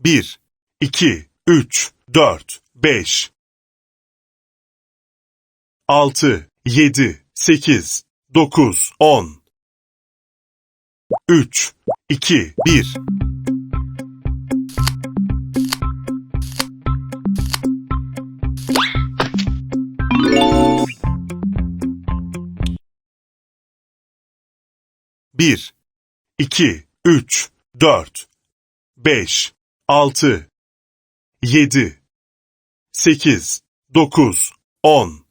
1, 2, 3, 4, 5, 6, 7, 8, 9, 10, 3, 2, 1. Bir, iki, üç, dört, beş, altı, yedi, sekiz, dokuz, on,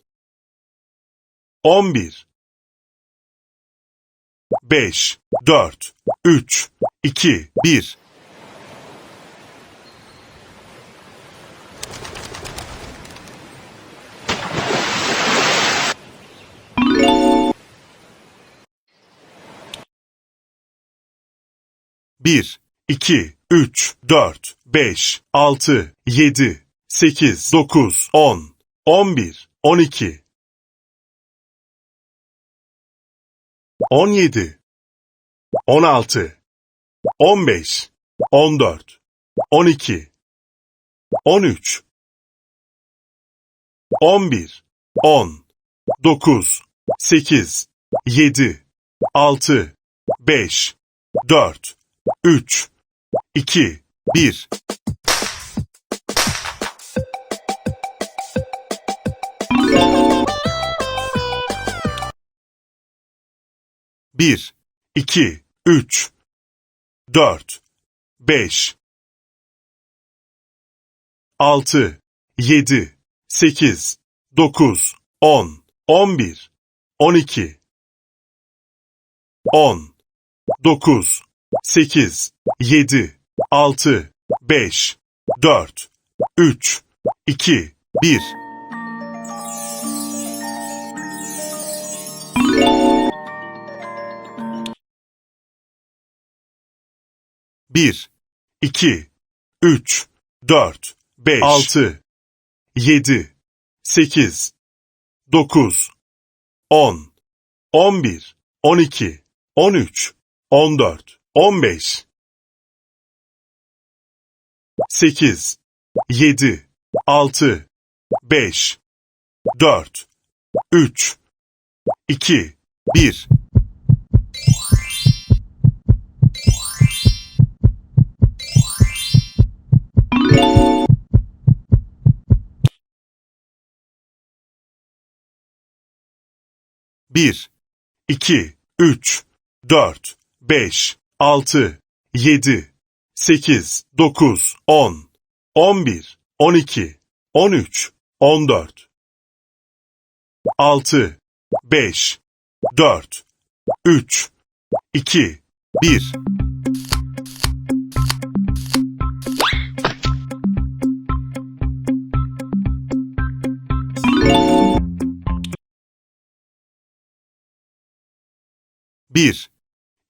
on bir, beş, dört, üç, iki, bir. 2, 3, 4, 5, 6, 7, 8, 9, 10, 11, 12, 17, 16, 15, 14, 12, 13, 11, 10, 9, 8, 7, 6, 5, 4, 3, İki, bir. Bir, iki, üç, dört, beş, altı, yedi, sekiz, dokuz, on, on bir, on iki, on, dokuz, 8, 7, 6, 5, 4, 3, 2, 1. Bir, iki, üç, dört, beş, altı, yedi, sekiz, dokuz, on, on bir, on iki, on üç, on dört, on beş, sekiz, yedi, altı, beş, dört, üç, iki, bir. Bir, iki, üç, dört, 5, 6, 7, 8, 9, 10, 11, 12, 13, 14, 6, 5, 4, 3, 2, 1. Bir,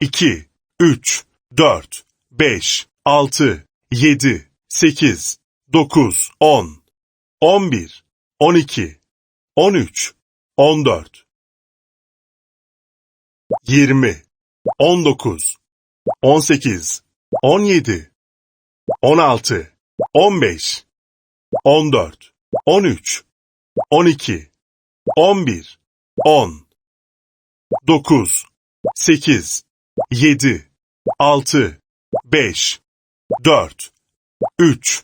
2, 3, 4, 5, 6, 7, 8, 9, 10, 11, 12, 13, 14, 20, 19, 18, 17, 16, 15, 14, 13, 12, 11, 10, 9, 8, 7, 6, 5, 4, 3,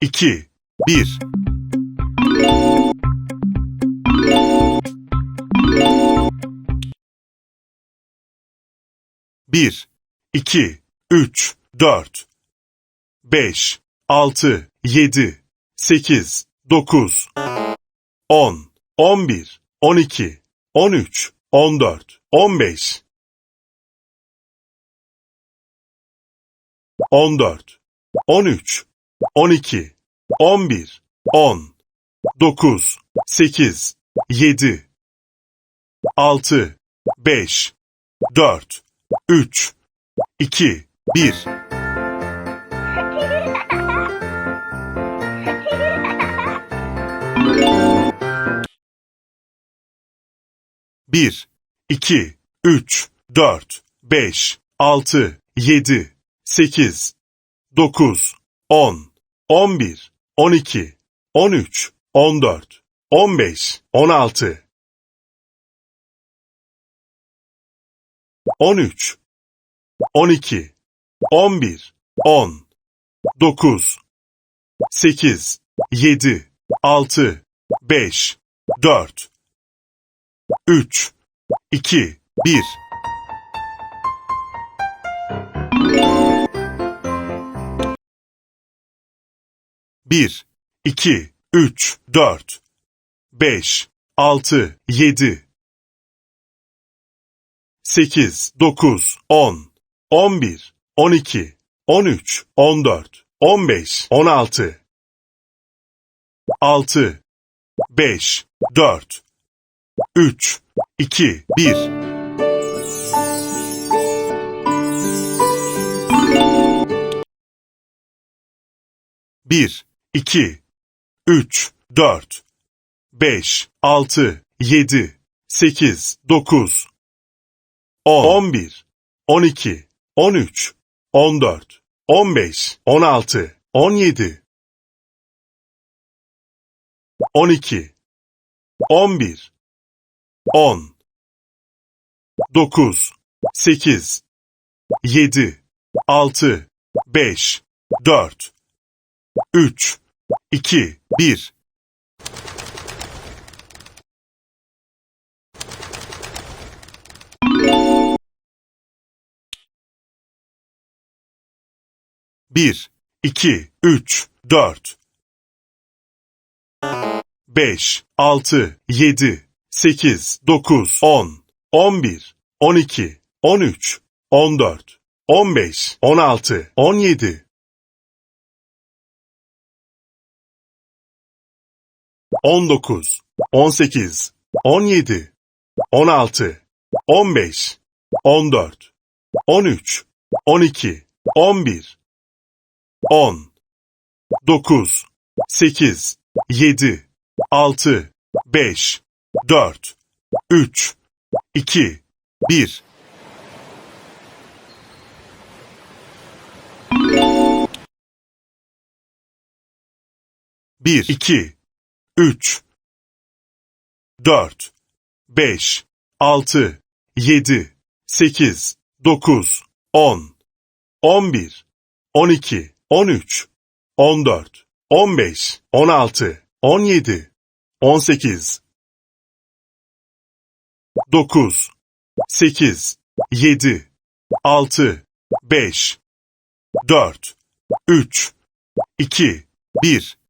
2, 1. Bir, iki, üç, dört, beş, altı, yedi, sekiz, dokuz, on, on bir, on iki, on üç, on dört, on beş, on dört, on üç, on iki, on bir, on, dokuz, sekiz, yedi, altı, beş, dört, üç, iki, bir. Bir, iki, üç, dört, beş, altı, yedi, sekiz, dokuz, 10, 11, 12, 13, 14, 15, 16, 13, 12, 11, 10, 9, 8, 7, 6, 5, 4, 3, 2, 1. Bir, iki, üç, dört, beş, altı, yedi, sekiz, dokuz, on, on bir, on iki, on üç, on dört, on beş, on altı, altı, beş, dört, üç, iki, bir. 2, 3, 4, 5, 6, 7, 8, 9, 10, 11, 12, 13, 14, 15, 16, 17, 12, 11, 10, 9, 8, 7, 6, 5, 4, 3, iki, bir. Bir, iki, üç, dört. Beş, altı, yedi, sekiz, dokuz, on, on bir, on iki, on üç, on dört, on beş, on altı, on yedi, 19, 18, 17, 16, 15, 14, 13, 12, 11, 10, 9, 8, 7, 6, 5, 4, 3, 2, 1. Bir, iki, 3 4 5 6 7 8 9 10 11 12 13 14 15 16 17 18 9 8 7 6 5 4 3 2 1